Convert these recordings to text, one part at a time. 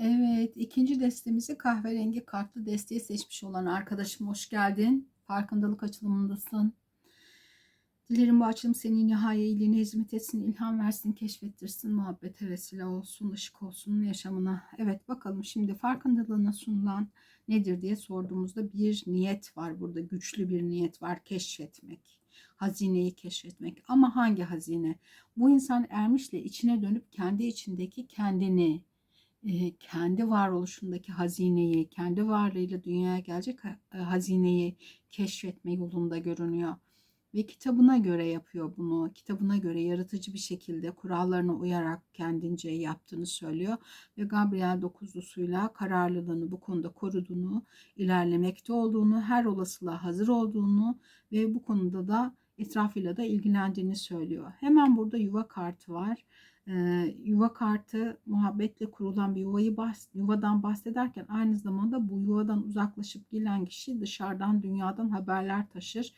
Evet, ikinci destemizi kahverengi kartlı desteği seçmiş olan arkadaşım hoş geldin. Farkındalık açılımındasın. Dilerim bu açılım senin nihai iyiliğine hizmet etsin, ilham versin, keşfettirsin, muhabbete vesile olsun, ışık olsun yaşamına. Evet bakalım şimdi farkındalığına sunulan nedir diye sorduğumuzda bir niyet var burada. Güçlü bir niyet var keşfetmek. Hazineyi keşfetmek. Ama hangi hazine? Bu insan ermişle içine dönüp kendi içindeki kendini, kendi varoluşundaki hazineyi, kendi varlığıyla dünyaya gelecek ha- hazineyi keşfetme yolunda görünüyor. Ve kitabına göre yapıyor bunu. Kitabına göre yaratıcı bir şekilde kurallarına uyarak kendince yaptığını söylüyor. Ve Gabriel dokuzlusuyla kararlılığını bu konuda koruduğunu, ilerlemekte olduğunu, her olasılığa hazır olduğunu ve bu konuda da etrafıyla da ilgilendiğini söylüyor. Hemen burada yuva kartı var. Ee, yuva kartı muhabbetle kurulan bir yuvayı bahs yuvadan bahsederken aynı zamanda bu yuvadan uzaklaşıp gelen kişi dışarıdan dünyadan haberler taşır.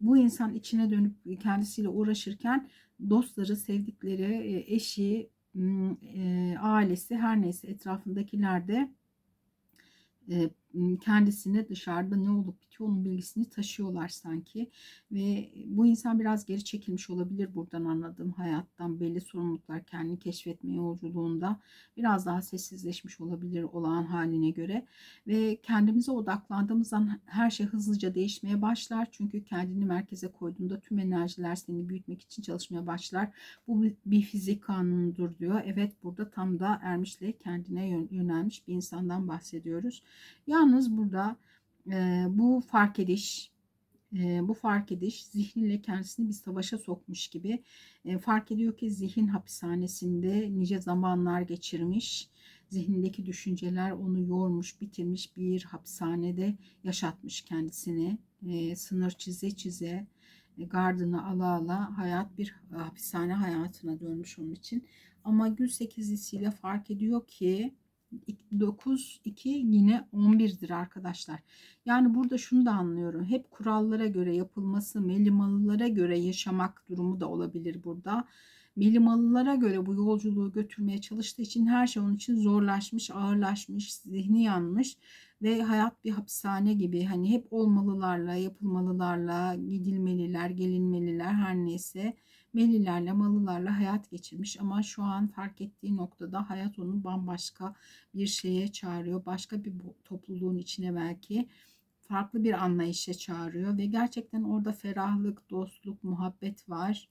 Bu insan içine dönüp kendisiyle uğraşırken dostları, sevdikleri, e, eşi, e, ailesi her neyse etrafındakiler de e, kendisine dışarıda ne olup bitiyor onun bilgisini taşıyorlar sanki. Ve bu insan biraz geri çekilmiş olabilir buradan anladığım hayattan. Belli sorumluluklar kendini keşfetme yolculuğunda biraz daha sessizleşmiş olabilir olağan haline göre. Ve kendimize odaklandığımız an her şey hızlıca değişmeye başlar. Çünkü kendini merkeze koyduğunda tüm enerjiler seni büyütmek için çalışmaya başlar. Bu bir- fizik kanunudur diyor. Evet burada tam da ermişle kendine yön- yönelmiş bir insandan bahsediyoruz Yalnız burada e, bu fark ediş, e, bu fark ediş zihniyle kendisini bir savaşa sokmuş gibi e, fark ediyor ki zihin hapishanesinde nice zamanlar geçirmiş. Zihnindeki düşünceler onu yormuş, bitirmiş bir hapishanede yaşatmış kendisini. E, sınır çize çize, e, gardını ala ala hayat bir hapishane hayatına dönmüş onun için. Ama gül sekizlisiyle fark ediyor ki 9, 2 yine 11'dir arkadaşlar. Yani burada şunu da anlıyorum. Hep kurallara göre yapılması, melimalılara göre yaşamak durumu da olabilir burada. Melimalılara göre bu yolculuğu götürmeye çalıştığı için her şey onun için zorlaşmış, ağırlaşmış, zihni yanmış ve hayat bir hapishane gibi hani hep olmalılarla, yapılmalılarla, gidilmeliler, gelinmeliler her neyse Melilerle, malılarla hayat geçirmiş ama şu an fark ettiği noktada hayat onu bambaşka bir şeye çağırıyor. Başka bir topluluğun içine belki farklı bir anlayışa çağırıyor ve gerçekten orada ferahlık, dostluk, muhabbet var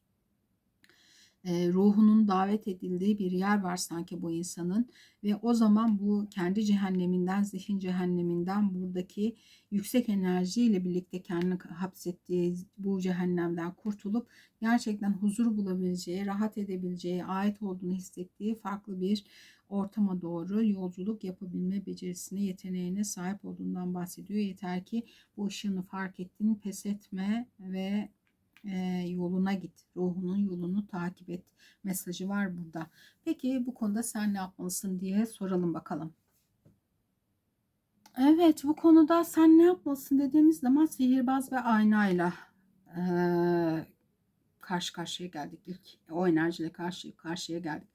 ruhunun davet edildiği bir yer var sanki bu insanın ve o zaman bu kendi cehenneminden, zihin cehenneminden buradaki yüksek enerjiyle birlikte kendini hapsettiği bu cehennemden kurtulup gerçekten huzur bulabileceği, rahat edebileceği, ait olduğunu hissettiği farklı bir ortama doğru yolculuk yapabilme becerisine, yeteneğine sahip olduğundan bahsediyor. Yeter ki bu ışığını fark ettin, pes etme ve e, yoluna git. Ruhunun yolunu takip et mesajı var burada. Peki bu konuda sen ne yapmalısın diye soralım bakalım. Evet bu konuda sen ne yapmalısın dediğimiz zaman sihirbaz ve aynayla e, karşı karşıya geldik. İlk o enerjiyle karşı karşıya geldik.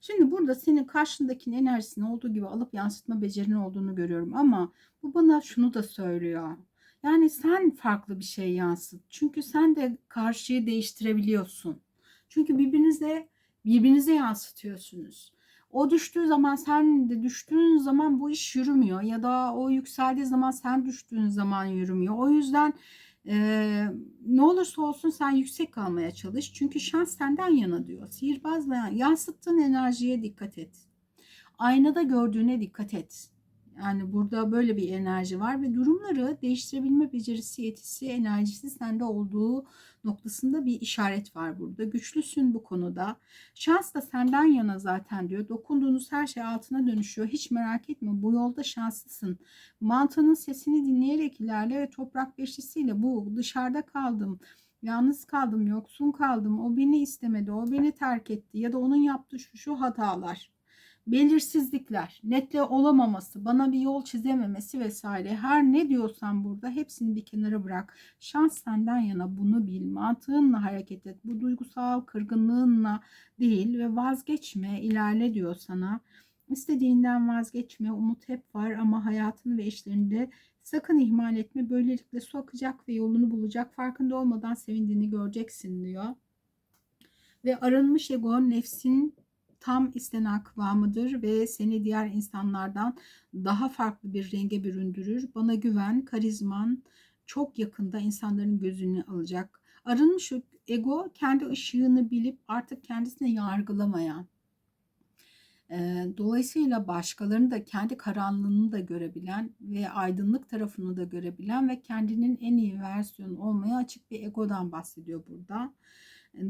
Şimdi burada senin karşındakinin enerjisini olduğu gibi alıp yansıtma becerinin olduğunu görüyorum ama bu bana şunu da söylüyor. Yani sen farklı bir şey yansıt. Çünkü sen de karşıyı değiştirebiliyorsun. Çünkü birbirinize birbirinize yansıtıyorsunuz. O düştüğü zaman sen de düştüğün zaman bu iş yürümüyor ya da o yükseldiği zaman sen düştüğün zaman yürümüyor. O yüzden e, ne olursa olsun sen yüksek kalmaya çalış. Çünkü şans senden yana diyor. Sihirbazla yansıttığın enerjiye dikkat et. Aynada gördüğüne dikkat et. Yani burada böyle bir enerji var ve durumları değiştirebilme becerisi, yetisi, enerjisi sende olduğu noktasında bir işaret var burada. Güçlüsün bu konuda. Şans da senden yana zaten diyor. Dokunduğunuz her şey altına dönüşüyor. Hiç merak etme bu yolda şanslısın. Mantığının sesini dinleyerek ilerle ve toprak beşlisiyle bu dışarıda kaldım. Yalnız kaldım, yoksun kaldım. O beni istemedi, o beni terk etti ya da onun yaptığı şu şu hatalar belirsizlikler, netle olamaması, bana bir yol çizememesi vesaire her ne diyorsan burada hepsini bir kenara bırak. Şans senden yana bunu bil. Mantığınla hareket et. Bu duygusal kırgınlığınla değil ve vazgeçme, ilerle diyor sana. İstediğinden vazgeçme, umut hep var ama hayatını ve işlerinde sakın ihmal etme. Böylelikle su akacak ve yolunu bulacak. Farkında olmadan sevindiğini göreceksin diyor. Ve arınmış ego nefsin tam istenen kıvamıdır ve seni diğer insanlardan daha farklı bir renge büründürür. Bana güven, karizman çok yakında insanların gözünü alacak. Arınmış ego kendi ışığını bilip artık kendisini yargılamayan, Dolayısıyla başkalarını da kendi karanlığını da görebilen ve aydınlık tarafını da görebilen ve kendinin en iyi versiyonu olmaya açık bir egodan bahsediyor burada.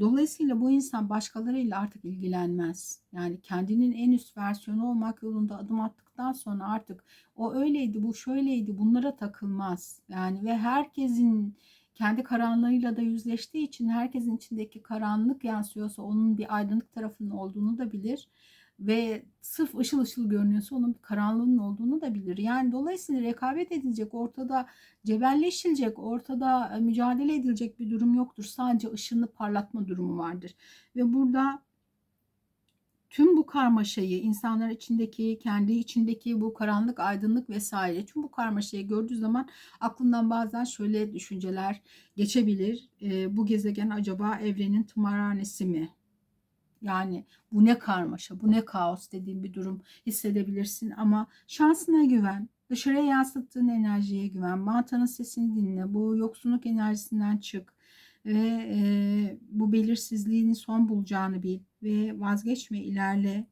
Dolayısıyla bu insan başkalarıyla artık ilgilenmez. Yani kendinin en üst versiyonu olmak yolunda adım attıktan sonra artık o öyleydi, bu şöyleydi bunlara takılmaz. Yani ve herkesin kendi karanlığıyla da yüzleştiği için herkesin içindeki karanlık yansıyorsa onun bir aydınlık tarafının olduğunu da bilir ve sırf ışıl ışıl görünüyorsa onun karanlığının olduğunu da bilir. Yani dolayısıyla rekabet edilecek, ortada cebelleşilecek, ortada e, mücadele edilecek bir durum yoktur. Sadece ışını parlatma durumu vardır. Ve burada tüm bu karmaşayı, insanlar içindeki, kendi içindeki bu karanlık, aydınlık vesaire tüm bu karmaşayı gördüğü zaman aklından bazen şöyle düşünceler geçebilir. E, bu gezegen acaba evrenin tımarhanesi mi? Yani bu ne karmaşa, bu ne kaos dediğin bir durum hissedebilirsin ama şansına güven. Dışarıya yansıttığın enerjiye güven. Mantanın sesini dinle. Bu yoksunluk enerjisinden çık. Ve e, bu belirsizliğini son bulacağını bil. Ve vazgeçme, ilerle.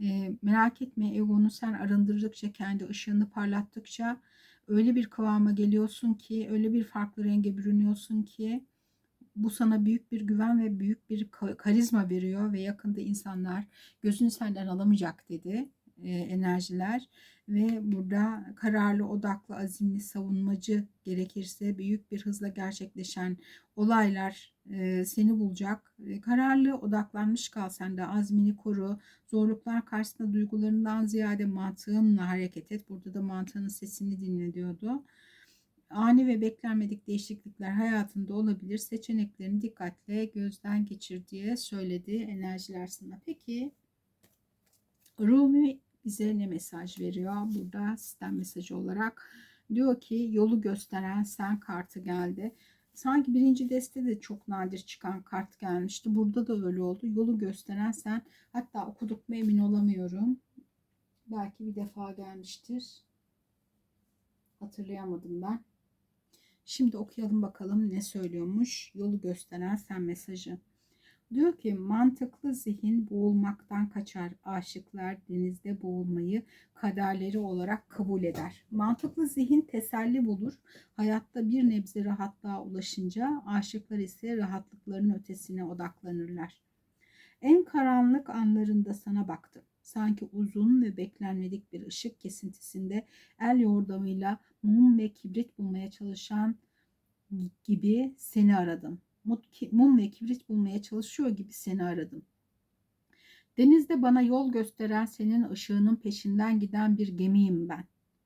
E, merak etme egonu sen arındırdıkça, kendi ışığını parlattıkça öyle bir kıvama geliyorsun ki, öyle bir farklı renge bürünüyorsun ki bu sana büyük bir güven ve büyük bir karizma veriyor ve yakında insanlar gözünü senden alamayacak dedi e, enerjiler ve burada kararlı, odaklı, azimli, savunmacı gerekirse büyük bir hızla gerçekleşen olaylar e, seni bulacak. E, kararlı, odaklanmış kal sen de azmini koru. Zorluklar karşısında duygularından ziyade mantığınla hareket et. Burada da mantığının sesini dinle diyordu ani ve beklenmedik değişiklikler hayatında olabilir. Seçeneklerini dikkatle gözden geçir diye söyledi enerjiler sana. Peki Rumi bize ne mesaj veriyor burada sistem mesajı olarak? Diyor ki yolu gösteren sen kartı geldi. Sanki birinci deste de çok nadir çıkan kart gelmişti. Burada da öyle oldu. Yolu gösteren sen. Hatta okuduk mu emin olamıyorum. Belki bir defa gelmiştir. Hatırlayamadım ben. Şimdi okuyalım bakalım ne söylüyormuş. Yolu gösteren sen mesajı. Diyor ki mantıklı zihin boğulmaktan kaçar. Aşıklar denizde boğulmayı kaderleri olarak kabul eder. Mantıklı zihin teselli bulur. Hayatta bir nebze rahatlığa ulaşınca aşıklar ise rahatlıkların ötesine odaklanırlar. En karanlık anlarında sana baktım. Sanki uzun ve beklenmedik bir ışık kesintisinde el yordamıyla mum ve kibrit bulmaya çalışan gibi seni aradım. Mum ve kibrit bulmaya çalışıyor gibi seni aradım. Denizde bana yol gösteren senin ışığının peşinden giden bir gemiyim ben.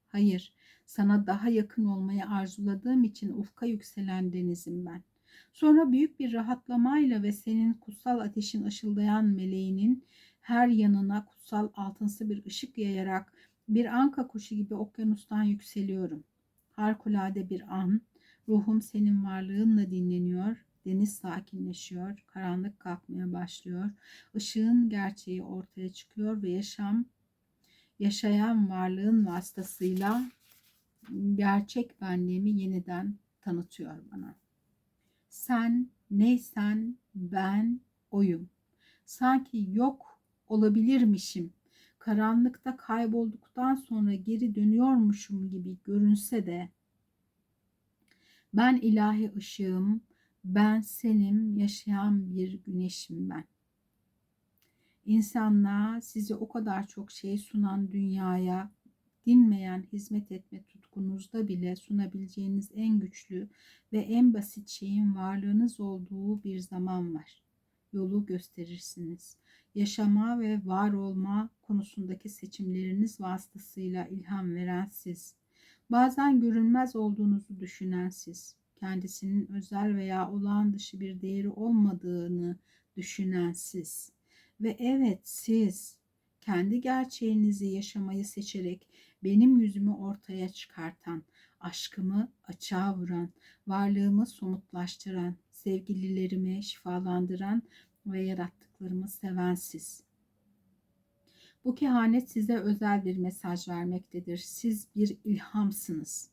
Hayır, sana daha yakın olmayı arzuladığım için ufka yükselen denizim ben. Sonra büyük bir rahatlamayla ve senin kutsal ateşin ışıldayan meleğinin her yanına kutsal altınsı bir ışık yayarak bir anka kuşu gibi okyanustan yükseliyorum. Harikulade bir an, ruhum senin varlığınla dinleniyor, deniz sakinleşiyor, karanlık kalkmaya başlıyor, ışığın gerçeği ortaya çıkıyor ve yaşam, yaşayan varlığın vasıtasıyla gerçek benliğimi yeniden tanıtıyor bana. Sen neysen ben oyum. Sanki yok olabilirmişim. Karanlıkta kaybolduktan sonra geri dönüyormuşum gibi görünse de ben ilahi ışığım, ben senim yaşayan bir güneşim ben. İnsanlığa size o kadar çok şey sunan dünyaya dinmeyen hizmet etme tutkunuzda bile sunabileceğiniz en güçlü ve en basit şeyin varlığınız olduğu bir zaman var. Yolu gösterirsiniz yaşama ve var olma konusundaki seçimleriniz vasıtasıyla ilham veren siz. Bazen görünmez olduğunuzu düşünen siz. Kendisinin özel veya olağan dışı bir değeri olmadığını düşünen siz. Ve evet siz kendi gerçeğinizi yaşamayı seçerek benim yüzümü ortaya çıkartan, aşkımı açığa vuran, varlığımı somutlaştıran, sevgililerimi şifalandıran ve yarattıklarımı seven siz. Bu kehanet size özel bir mesaj vermektedir. Siz bir ilhamsınız.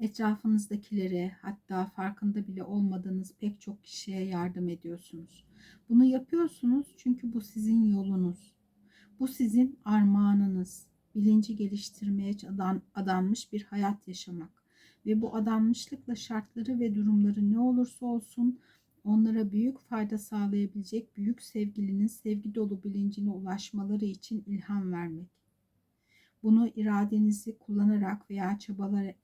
Etrafınızdakilere hatta farkında bile olmadığınız pek çok kişiye yardım ediyorsunuz. Bunu yapıyorsunuz çünkü bu sizin yolunuz. Bu sizin armağanınız. Bilinci geliştirmeye adanmış bir hayat yaşamak. Ve bu adanmışlıkla şartları ve durumları ne olursa olsun onlara büyük fayda sağlayabilecek büyük sevgilinin sevgi dolu bilincine ulaşmaları için ilham vermek. Bunu iradenizi kullanarak veya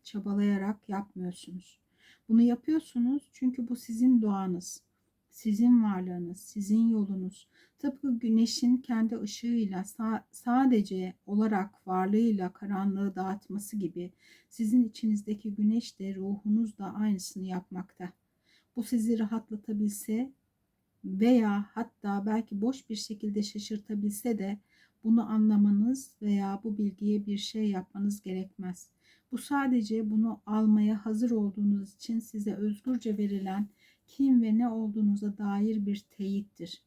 çabalayarak yapmıyorsunuz. Bunu yapıyorsunuz çünkü bu sizin doğanız, sizin varlığınız, sizin yolunuz. Tıpkı güneşin kendi ışığıyla sadece olarak varlığıyla karanlığı dağıtması gibi sizin içinizdeki güneş de ruhunuz da aynısını yapmakta. Bu sizi rahatlatabilse veya hatta belki boş bir şekilde şaşırtabilse de bunu anlamanız veya bu bilgiye bir şey yapmanız gerekmez. Bu sadece bunu almaya hazır olduğunuz için size özgürce verilen kim ve ne olduğunuza dair bir teyittir.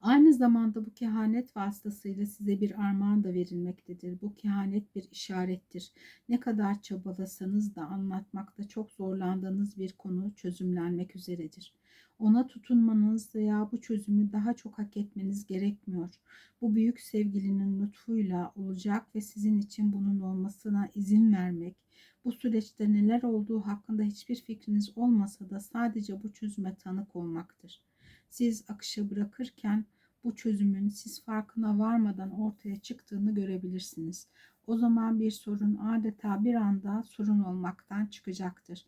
Aynı zamanda bu kehanet vasıtasıyla size bir armağan da verilmektedir. Bu kehanet bir işarettir. Ne kadar çabalasanız da anlatmakta çok zorlandığınız bir konu çözümlenmek üzeredir. Ona tutunmanız veya bu çözümü daha çok hak etmeniz gerekmiyor. Bu büyük sevgilinin lütfuyla olacak ve sizin için bunun olmasına izin vermek, bu süreçte neler olduğu hakkında hiçbir fikriniz olmasa da sadece bu çözüme tanık olmaktır. Siz akışa bırakırken bu çözümün siz farkına varmadan ortaya çıktığını görebilirsiniz. O zaman bir sorun adeta bir anda sorun olmaktan çıkacaktır.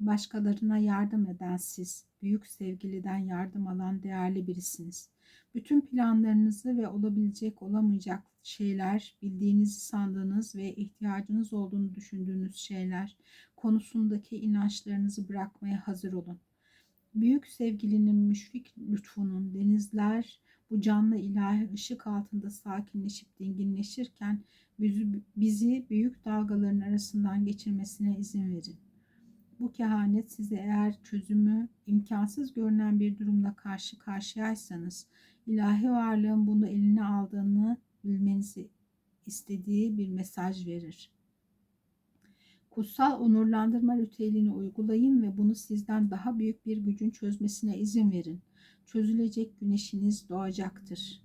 Başkalarına yardım eden siz, büyük sevgiliden yardım alan değerli birisiniz. Bütün planlarınızı ve olabilecek olamayacak şeyler, bildiğinizi sandığınız ve ihtiyacınız olduğunu düşündüğünüz şeyler konusundaki inançlarınızı bırakmaya hazır olun. Büyük sevgilinin müşfik lütfunun denizler bu canlı ilahi ışık altında sakinleşip dinginleşirken bizi büyük dalgaların arasından geçirmesine izin verin. Bu kehanet size eğer çözümü imkansız görünen bir durumla karşı karşıyaysanız ilahi varlığın bunu eline aldığını bilmenizi istediği bir mesaj verir. Kutsal onurlandırma ritüelini uygulayın ve bunu sizden daha büyük bir gücün çözmesine izin verin. Çözülecek güneşiniz doğacaktır.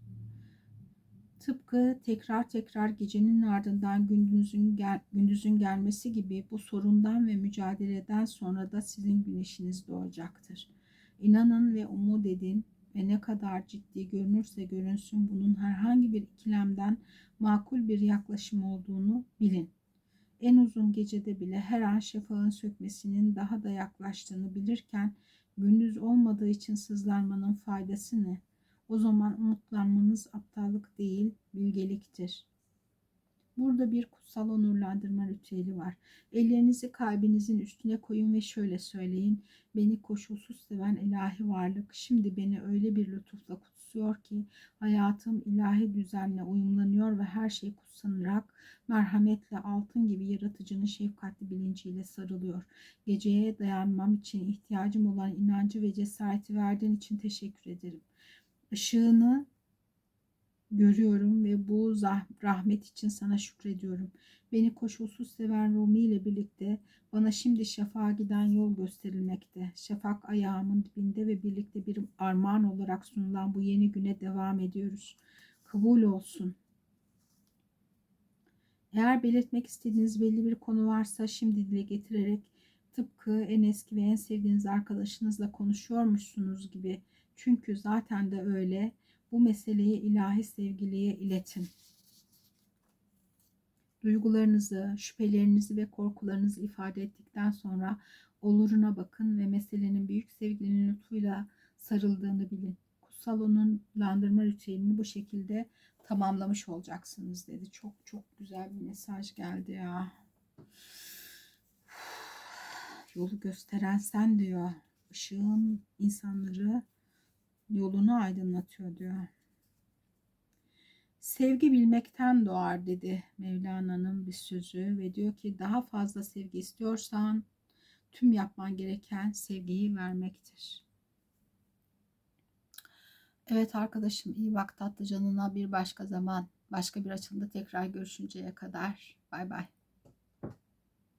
Tıpkı tekrar tekrar gecenin ardından gündüzün, gel gündüzün gelmesi gibi bu sorundan ve mücadeleden sonra da sizin güneşiniz doğacaktır. İnanın ve umut edin ve ne kadar ciddi görünürse görünsün bunun herhangi bir ikilemden makul bir yaklaşım olduğunu bilin. En uzun gecede bile her an şafağın sökmesinin daha da yaklaştığını bilirken gündüz olmadığı için sızlanmanın faydası ne? O zaman umutlanmanız aptallık değil, bilgeliktir. Burada bir kutsal onurlandırma ritüeli var. Ellerinizi kalbinizin üstüne koyun ve şöyle söyleyin. Beni koşulsuz seven ilahi varlık şimdi beni öyle bir lütufla kutsuyor ki hayatım ilahi düzenle uyumlanıyor ve her şey kutsanarak merhametle altın gibi yaratıcının şefkatli bilinciyle sarılıyor. Geceye dayanmam için ihtiyacım olan inancı ve cesareti verdiğin için teşekkür ederim. Işığını görüyorum ve bu rahmet için sana şükrediyorum. Beni koşulsuz seven Rumi ile birlikte bana şimdi şafağa giden yol gösterilmekte. Şafak ayağımın dibinde ve birlikte bir armağan olarak sunulan bu yeni güne devam ediyoruz. Kabul olsun. Eğer belirtmek istediğiniz belli bir konu varsa şimdi dile getirerek tıpkı en eski ve en sevdiğiniz arkadaşınızla konuşuyormuşsunuz gibi. Çünkü zaten de öyle bu meseleyi ilahi sevgiliye iletin. Duygularınızı, şüphelerinizi ve korkularınızı ifade ettikten sonra oluruna bakın ve meselenin büyük sevgilinin lütfuyla sarıldığını bilin. Kutsal onun landırma ritüelini bu şekilde tamamlamış olacaksınız dedi. Çok çok güzel bir mesaj geldi ya. Yolu gösteren sen diyor. Işığın insanları yolunu aydınlatıyor diyor. Sevgi bilmekten doğar dedi Mevlana'nın bir sözü ve diyor ki daha fazla sevgi istiyorsan tüm yapman gereken sevgiyi vermektir. Evet arkadaşım iyi bak tatlı canına bir başka zaman başka bir açılımda tekrar görüşünceye kadar bay bay.